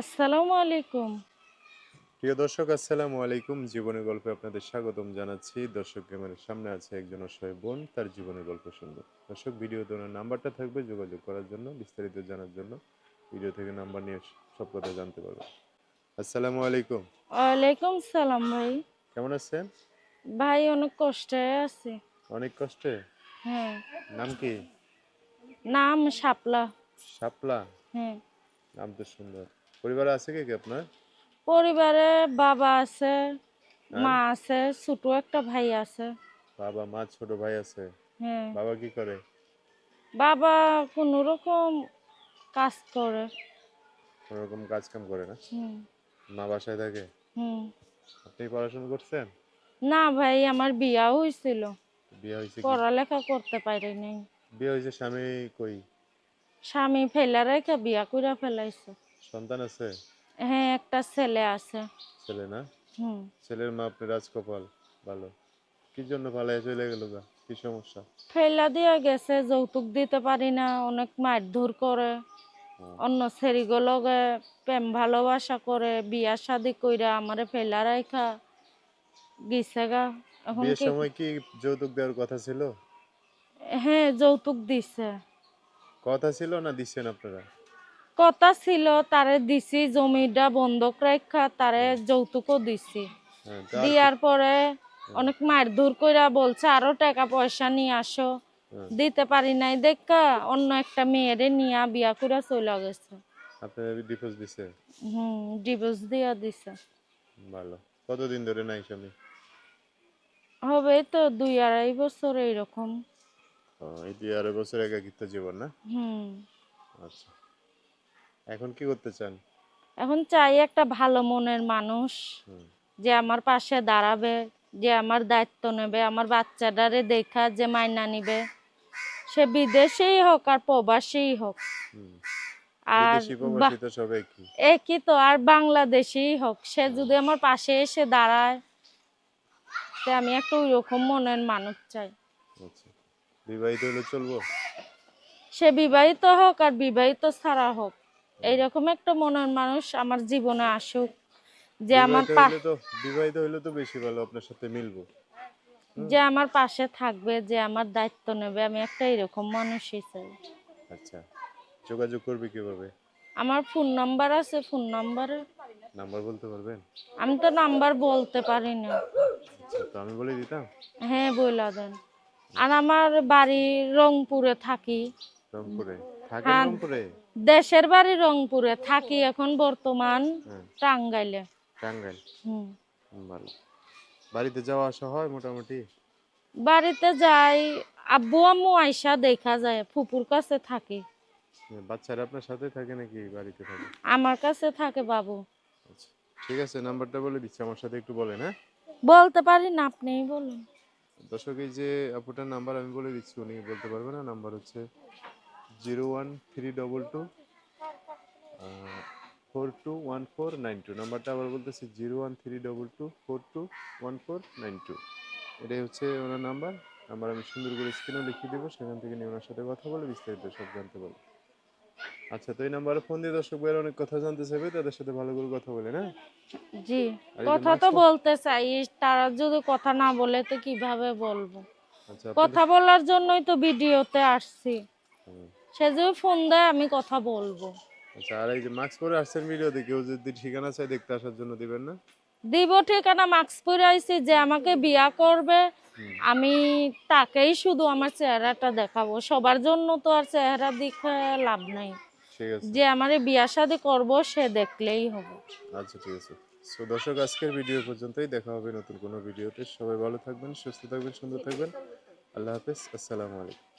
আসসালামু আলাইকুম। প্রিয় দর্শক আসসালামু আলাইকুম। জীবনের গল্পে আপনাদের স্বাগতম জানাচ্ছি। দর্শক ক্যামেরার সামনে আছে একজন অসহায় বোন তার জীবনের গল্প শুনব। দর্শক ভিডিও দোনার নাম্বারটা থাকবে যোগাযোগ করার জন্য বিস্তারিত জানার জন্য। ভিডিও থেকে নাম্বার নিয়ে সব কথা জানতে পারবেন। আসসালামু আলাইকুম। ওয়ালাইকুম সালাম ভাই। কেমন আছেন? ভাই অনেক কষ্টে আছি। অনেক কষ্টে? হ্যাঁ। নাম কি? নাম শাপলা। শাপলা? হ্যাঁ। নাম তো সুন্দর। পরিবারে আছে কে কি আপনার? পরিবারে বাবা আছে মা আছে ছোট একটা ভাই আছে। বাবা মা ছোট ভাই আছে? হ্যাঁ। বাবা কি করে? বাবা কোনো রকম কাজ করে। কোনো রকম কাজ কাম করে না? হুম। মা বাসায় থাকে? হুম। আপনি পড়াশোনা করছেন? না ভাই আমার বিয়া হয়েছিল বিয়ে হয়েছে কি? পড়ালেখা করতে পারি নাই। বিয়ে হয়েছে স্বামী কই? স্বামী ফেলে রেখে বিয়া করে ফেলাইছে। সন্তান আছে? হ্যাঁ একটা ছেলে আছে। ছেলে না? হুম। ছেলের মা আপনি রাজকপাল ভালো। কি জন্য চলে গেল গা? কি সমস্যা? ফেলা দিয়ে গেছে যৌতুক দিতে পারি না অনেক মারধর করে। অন্য ছেড়িগুলোকে প্রেম ভালোবাসা করে বিয়া শাদি কইরা আমারে ফেলা রাখা গেছে গা। এখন বিয়ের কি সময় কি যৌতুক দেওয়ার কথা ছিল? হ্যাঁ যৌতুক দিছে। কথা ছিল না দিচ্ছেন আপনারা? কথা ছিল তারে দিছি জমিটা বন্ধক রাখা তারে যৌতুকও দিছি। হ্যাঁ, দিয়ার পরে অনেক মারধর কইরা বলছে আরও টাকা পয়সা নিয়ে আসো। দিতে পারি নাই। দেখা অন্য একটা মেয়েরে নিয়া বিয়া করে চলে গেছে। আপনারা ডিভোর্স দিছে? হুম ডিভোর্স দিয়া দিছে। ভালো। কতদিন ধরে নাই স্বামী? হবে তো দুই আড়াই বছর এইরকম। এই দুই আড়াই বছর একাকিত্ব জীবন না? হুম। আচ্ছা। এখন কি করতে চান? এখন চাই একটা ভালো মনের মানুষ যে আমার পাশে দাঁড়াবে যে আমার দায়িত্ব নেবে আমার বাচ্চাটারে দেখা যে মাইনা নিবে। সে বিদেশেই হোক আর প্রবাসেই হোক। আর একই তো আর বাংলাদেশেই হোক। সে যদি আমার পাশে এসে দাঁড়ায় তে আমি একটা ওই রকম মনের মানুষ চাই। আচ্ছা। বিবাহিত হলে চলবো? সে বিবাহিত হোক আর বিবাহিত ছাড়া হোক। এইরকম একটা মনের মানুষ আমার জীবনে আসুক যে আমার বিবাহিত হইলে তো বেশি ভালো আপনার সাথে মিলবো। যে আমার পাশে থাকবে যে আমার দায়িত্ব নেবে আমি একটা এরকম মানুষই চাই। আচ্ছা যোগাযোগ করবে কীভাবে? আমার ফোন নাম্বার আছে ফোন নাম্বারে। নাম্বার বলতে পারবেন? আমি তো নাম্বার বলতে পারি না। আচ্ছা তো আমি বলে দিতাম? হ্যাঁ বইলা দেন। আর আমার বাড়ি রংপুরে থাকি। হ্যাঁ। দেশের বাড়ি রংপুরে থাকি এখন বর্তমান হ্যাঁ। টাঙ্গাইলে। টাঙ্গাইল? ভালো। বাড়িতে যাওয়া আসা হয় মোটামুটি? বাড়িতে যাই আব্বু আম্মু আইসা দেখা যায় ফুপুর কাছে থাকি। বাচ্চারা আপনার সাথে থাকে নাকি বাড়িতে থাকে? আমার কাছে থাকে বাবু। আচ্ছা ঠিক আছে নাম্বারটা বলে দিচ্ছি আমার সাথে একটু বলেন হ্যাঁ? বলতে পারি না আপনিই বলুন। দর্শক এই যে আপুটার নাম্বার আমি বলে দিচ্ছি উনি বলতে পারবে না নাম্বার হচ্ছে zero one three double two four two one four nine two নাম্বারটা আবার বলতেছি zero one three double two four two one four nine two এটাই হচ্ছে ওনার নাম্বার নাম্বার আমি সুন্দর করে স্ক্রিনেও লিখিয়ে দেবো সেখান থেকে নিয়ে ওনার সাথে কথা বলে বিস্তারিত সব জানতে পারব। আচ্ছা তো এই নাম্বারে ফোন দিয়ে দর্শক ভাইয়ের অনেক কথা জানতে চাইবে তাদের সাথে ভালো করে কথা বলে না? জি কথা তো বলতে চাই তারা যদি কথা না বলে তো কীভাবে বলব? আচ্ছা কথা বলার জন্যই তো ভিডিওতে আসছি। সে যদি ফোন দেয় আমি কথা বলব। আচ্ছা আর এই যে মাস্ক পরে আসছেন ভিডিওতে কেউ যদি ঠিকানা চাই দেখতে আসার জন্য দিবেন না? দিব ঠিকানা মাস্ক পরে আইছি যে আমাকে বিয়া করবে আমি তাকেই শুধু আমার চেহারাটা দেখাবো। সবার জন্য তো আর চেহারা দেখে লাভ নাই। যে আমারে বিয়া শাদি করব সে দেখলেই হবে। আচ্ছা ঠিক আছে। সো দর্শক আজকের ভিডিও পর্যন্তই। দেখা হবে নতুন কোনো ভিডিওতে সবাই ভালো থাকবেন সুস্থ থাকবেন সুন্দর থাকবেন। আল্লাহ হাফেজ। আসসালামু আলাইকুম।